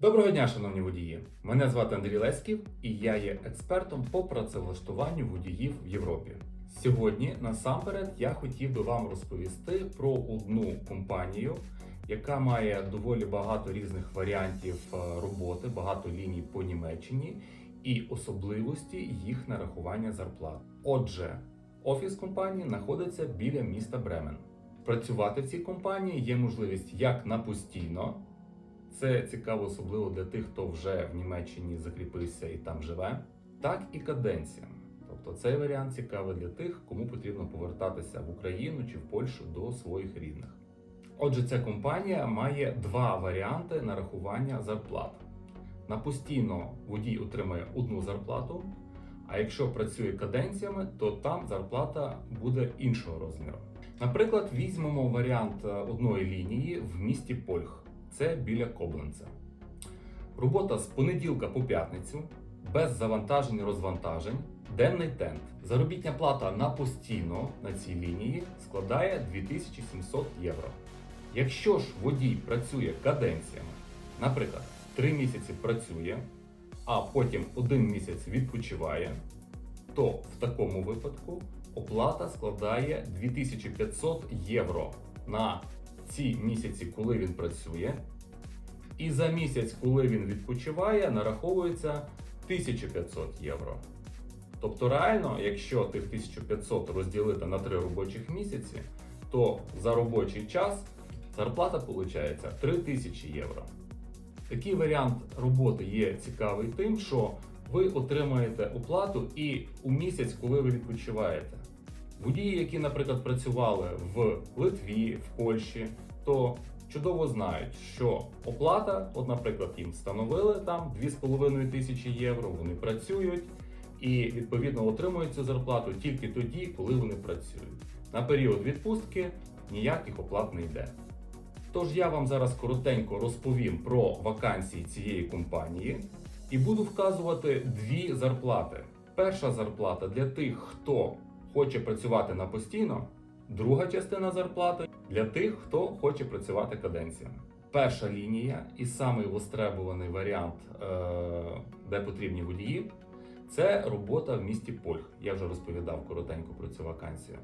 Доброго дня, шановні водії! Мене звати Андрій Леськів і я є експертом по працевлаштуванню водіїв в Європі. Сьогодні насамперед я хотів би вам розповісти про одну компанію, яка має доволі багато різних варіантів е, роботи, багато ліній по Німеччині і особливості їх нарахування зарплат. Отже, офіс компанії знаходиться біля міста Бремен. Працювати в цій компанії є можливість як на постійно. Це цікаво, особливо для тих, хто вже в Німеччині закріпився і там живе, так і каденціями. Тобто цей варіант цікавий для тих, кому потрібно повертатися в Україну чи в Польщу до своїх рідних. Отже, ця компанія має два варіанти нарахування зарплат. На постійно водій отримає одну зарплату, а якщо працює каденціями, то там зарплата буде іншого розміру. Наприклад, візьмемо варіант е, одної лінії в місті Польх. Це біля Кобленца. Робота з понеділка по п'ятницю, без завантажень і розвантажень, денний тент. Заробітня плата на постійно на цій лінії складає 2700 євро. Якщо ж водій працює каденціями, наприклад, 3 місяці працює, а потім 1 місяць відпочиває, то в такому випадку оплата складає 2500 євро на ці місяці, коли він працює. І за місяць, коли він відпочиває, нараховується 1500 євро. Тобто, реально, якщо тих 1500 розділити на 3 робочих місяці, то за робочий час зарплата виходить 3000 євро. Такий варіант роботи є цікавий тим, що ви отримаєте оплату і у місяць, коли ви відпочиваєте. Водії, які, наприклад, працювали в Литві, в Польщі, то чудово знають, що оплата, от, наприклад, їм встановили там 2,5 тисячі євро, вони працюють і відповідно отримують цю зарплату тільки тоді, коли вони працюють. На період відпустки ніяких оплат не йде. Тож я вам зараз коротенько розповім про вакансії цієї компанії і буду вказувати дві зарплати. Перша зарплата для тих, хто хоче працювати на постійно, друга частина зарплати для тих, хто хоче працювати каденціями. Перша лінія і самий востребуваний варіант, е, де потрібні водії, це робота в місті Польх. Я вже розповідав коротенько про цю вакансію.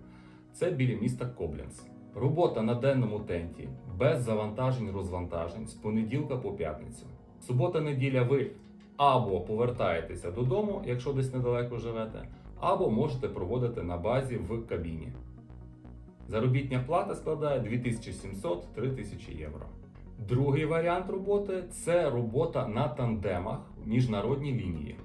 Це біля міста Кобленц. Робота на денному тенті без завантажень розвантажень з понеділка по п'ятницю. Субота-неділя ви або повертаєтеся додому, якщо десь недалеко живете, або можете проводити на базі в кабіні. Заробітня плата складає 2700-3000 євро. Другий варіант роботи це робота на тандемах в міжнародній лінії.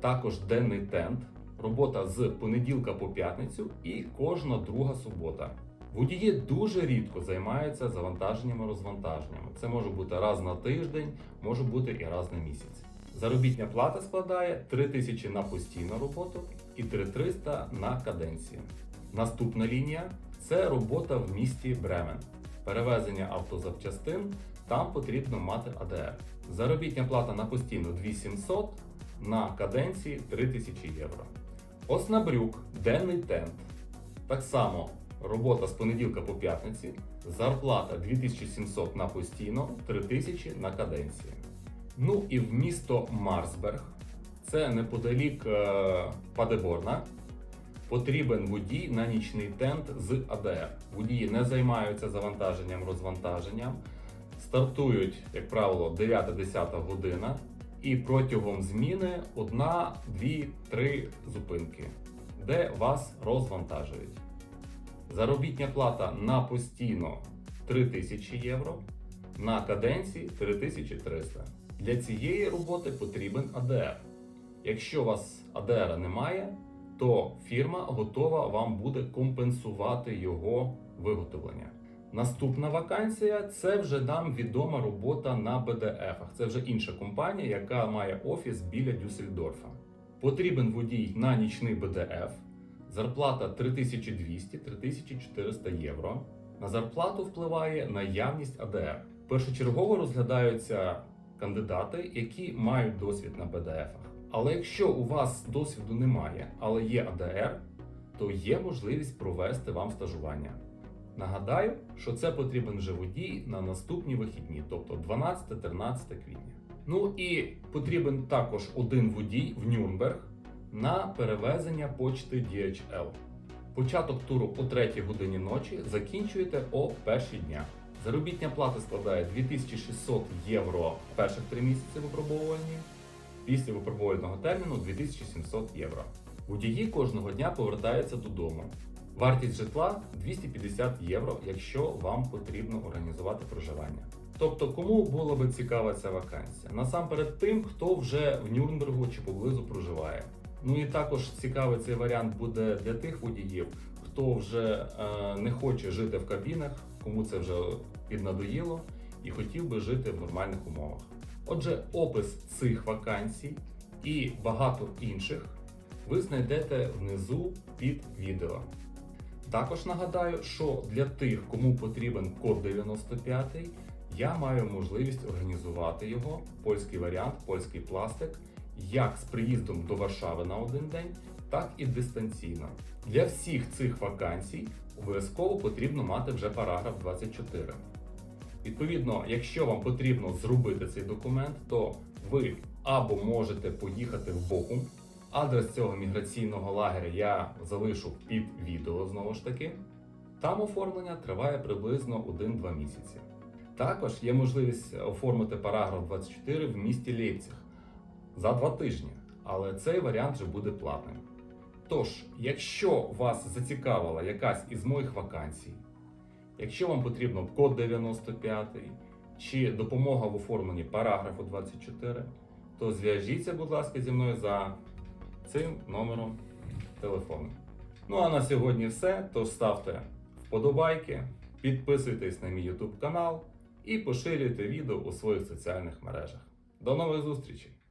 Також денний тент, робота з понеділка по п'ятницю і кожна друга субота. Водії дуже рідко займаються завантаженнями розвантаженнями. Це може бути раз на тиждень, може бути і раз на місяць. Заробітня плата складає 3000 на постійну роботу і 3300 на каденцію. Наступна лінія це робота в місті Бремен. Перевезення автозапчастин там потрібно мати АДР. Заробітня плата на постійну 2700, на каденції 3000 євро. Оснабрюк, денний тент. Так само робота з понеділка по п'ятниці, зарплата 2700 на постійно, 3000 на каденції. Ну і в місто Марсберг, це неподалік е, Падеборна. Потрібен водій на нічний тент з АДР. Водії не займаються завантаженням, розвантаженням, стартують, як правило, 9-10 година, і протягом зміни одна, дві, три зупинки, де вас розвантажують. Заробітня плата на постійно 3000 євро, на каденції 3300. Для цієї роботи потрібен АДР. Якщо у вас АДР немає, то фірма готова вам буде компенсувати його виготовлення. Наступна вакансія це вже нам відома робота на БДФ. Це вже інша компанія, яка має офіс біля Дюссельдорфа. Потрібен водій на нічний БДФ. Зарплата 3200-3400 євро. На зарплату впливає наявність АДР. Першочергово розглядаються кандидати, які мають досвід на БДФах. Але якщо у вас досвіду немає, але є АДР, то є можливість провести вам стажування. Нагадаю, що це потрібен вже водій на наступні вихідні, тобто 12-13 квітня. Ну і потрібен також один водій в Нюрнберг на перевезення почти DHL. Початок туру о 3 годині ночі закінчуєте о перші дня. Заробітня плата складає 2600 євро перших три місяці випробовування, після випробувального терміну 2700 євро. Водії кожного дня повертаються додому. Вартість житла 250 євро, якщо вам потрібно організувати проживання. Тобто, кому була би цікава ця вакансія? Насамперед тим, хто вже в Нюрнбергу чи поблизу проживає. Ну і також цікавий цей варіант буде для тих водіїв, хто вже е, не хоче жити в кабінах, кому це вже піднадоїло, і хотів би жити в нормальних умовах. Отже, опис цих вакансій і багато інших ви знайдете внизу під відео. Також нагадаю, що для тих, кому потрібен код 95, я маю можливість організувати його, польський варіант, польський пластик, як з приїздом до Варшави на один день, так і дистанційно. Для всіх цих вакансій обов'язково потрібно мати вже параграф 24. Відповідно, якщо вам потрібно зробити цей документ, то ви або можете поїхати в Бохум. Адрес цього міграційного лагеря я залишу під відео знову ж таки. Там оформлення триває приблизно 1-2 місяці. Також є можливість оформити параграф 24 в місті Лейпциг за 2 тижні, але цей варіант вже буде платним. Тож, якщо вас зацікавила якась із моїх вакансій, якщо вам потрібно код 95 чи допомога в оформленні параграфу 24, то зв'яжіться, будь ласка, зі мною за цим номером телефону. Ну а на сьогодні все. Тож ставте вподобайки, підписуйтесь на мій YouTube канал і поширюйте відео у своїх соціальних мережах. До нових зустрічей!